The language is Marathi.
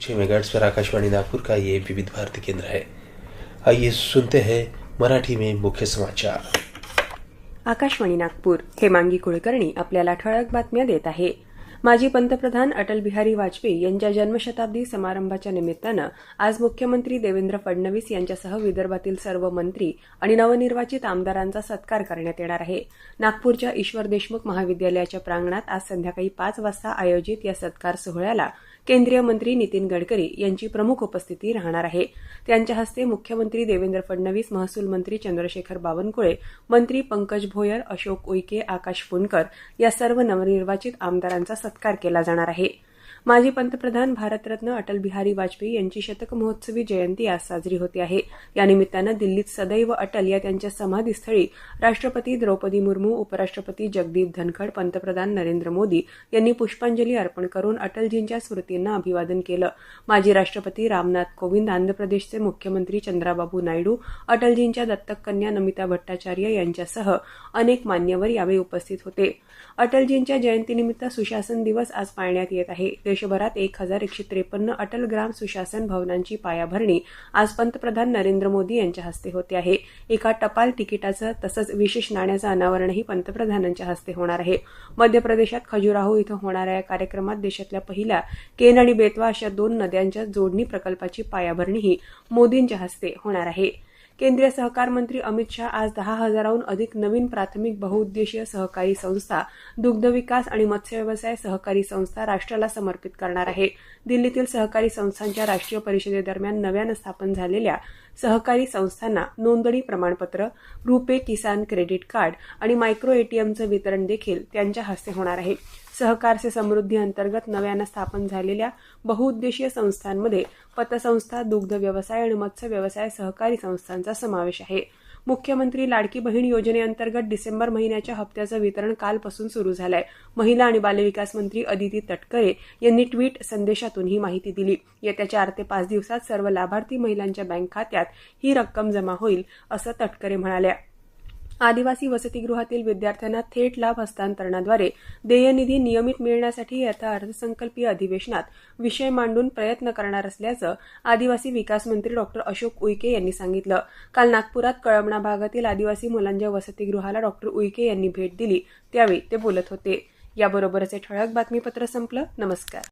छः मेगाट्स पर आकाशवाणी नागपुर का ये विविध भारती केंद्र है। आइए सुनते हैं मराठी में मुख्य समाचार। आकाशवाणी नागपूर हेमांगी कुलकर्णी आपल्याला ठळक बातम्या देत आहे. माजी पंतप्रधान अटल बिहारी वाजपेयी यांच्या जन्मशताब्दी समारंभाच्या निमित्तानं आज मुख्यमंत्री देवेंद्र फडणवीस यांच्यासह विदर्भातील सर्व मंत्री आणि नवनिर्वाचित आमदारांचा सत्कार करण्यात येणार आहे. नागपूरच्या ईश्वर देशमुख महाविद्यालयाच्या प्रांगणात आज संध्याकाळी पाच वाजता आयोजित या सत्कार सोहळ्याला केंद्रीय मंत्री नितीन गडकरी यांची प्रमुख उपस्थिती राहणार आहे. त्यांच्या हस्ते मुख्यमंत्री देवेंद्र फडणवीस महसूल मंत्री चंद्रशेखर बावनकुळे मंत्री पंकज भोयर अशोक उईके आकाश फुनकर या सर्व नवनिर्वाचित आमदारांचा सत्कार केला जाणार आहे. माजी पंतप्रधान भारतरत्न अटल बिहारी वाजपेयी यांची शतक महोत्सवी जयंती आज साजरी होते आहे. या निमित्तानं दिल्लीत सदैव अटल या त्यांच्या समाधीस्थळी राष्ट्रपती द्रौपदी मुर्मू उपराष्ट्रपती जगदीप धनखड पंतप्रधान नरेंद्र मोदी यांनी पुष्पांजली अर्पण करून अटलजींच्या स्मृतींना अभिवादन केलं. माजी राष्ट्रपती रामनाथ कोविंद आंध्र प्रदेशचे मुख्यमंत्री चंद्राबाबू नायडू अटलजींच्या दत्तक कन्या नमिता भट्टाचार्य यांच्यासह अनेक मान्यवर यावेळी उपस्थित होते. अटलजींच्या जयंतीनिमित्त सुशासन दिवस आज पाळण्यात येत आहे. देशभरात एक हजार एकशे त्रेपन्न अटल ग्राम सुशासन भवनांची पायाभरणी आज पंतप्रधान नरेंद्र मोदी यांच्या हस्ते होते आहे. एका टपाल तिकिटाचं तसंच विशेष नाण्याचं अनावरणही पंतप्रधानांच्या हस्ते होणार आहे. मध्य प्रदेशात खजुराहो इथं होणाऱ्या या कार्यक्रमात देशातल्या पहिल्या केन आणि बेतवा अशा दोन नद्यांच्या जोडणी प्रकल्पाची पायाभरणीही मोदींच्या हस्ते होणार आहे. केंद्रीय सहकार मंत्री अमित शहा आज दहा हजाराहून अधिक नवीन प्राथमिक बहुउद्देशीय सहकारी संस्था दुग्ध विकास आणि मत्स्य व्यवसाय सहकारी संस्था राष्ट्राला समर्पित करणार आहे. दिल्लीतील सहकारी संस्थांच्या राष्ट्रीय परिषदेदरम्यान नव्यानं स्थापन झालेल्या सहकारी संस्थांना नोंदणी प्रमाणपत्र रुपे किसान क्रेडिट कार्ड आणि मायक्रो एटीएमचं वितरण देखील त्यांच्या हस्ते होणार आहे. सहकार से समृद्धी अंतर्गत नव्यानं स्थापन झालेल्या बहुउद्देशीय संस्थांमध्ये पतसंस्था दुग्ध व्यवसाय आणि मत्स्य व्यवसाय सहकारी संस्थांचा समावेश आहे. मुख्यमंत्री लाडकी बहीण योजनेअंतर्गत डिसेंबर महिन्याच्या हप्त्याचं वितरण कालपासून सुरू झालंय. महिला आणि बालविकास मंत्री अदिती तटकरे यांनी ट्विट संदेशातून ही माहिती दिली. येत्या चार ते पाच दिवसात सर्व लाभार्थी महिलांच्या बँक खात्यात ही रक्कम जमा होईल असं तटकरे म्हणाल्या. आदिवासी वसतिगृहातील विद्यार्थ्यांना थेट लाभ हस्तांतरणाद्वारे देयनिधी नियमित मिळण्यासाठी येत्या अर्थसंकल्पीय अधिवेशनात विषय मांडून प्रयत्न करणार असल्याचं आदिवासी विकास मंत्री डॉक्टर अशोक उईके यांनी सांगितलं. काल नागपुरात कळमणा भागातील आदिवासी मुलांच्या वसतिगृहाला डॉक्टर उईके यांनी भेट दिली. त्यावेळी ते बोलत होते. याबरोबरच हे ठळक बातमीपत्र संपलं. नमस्कार.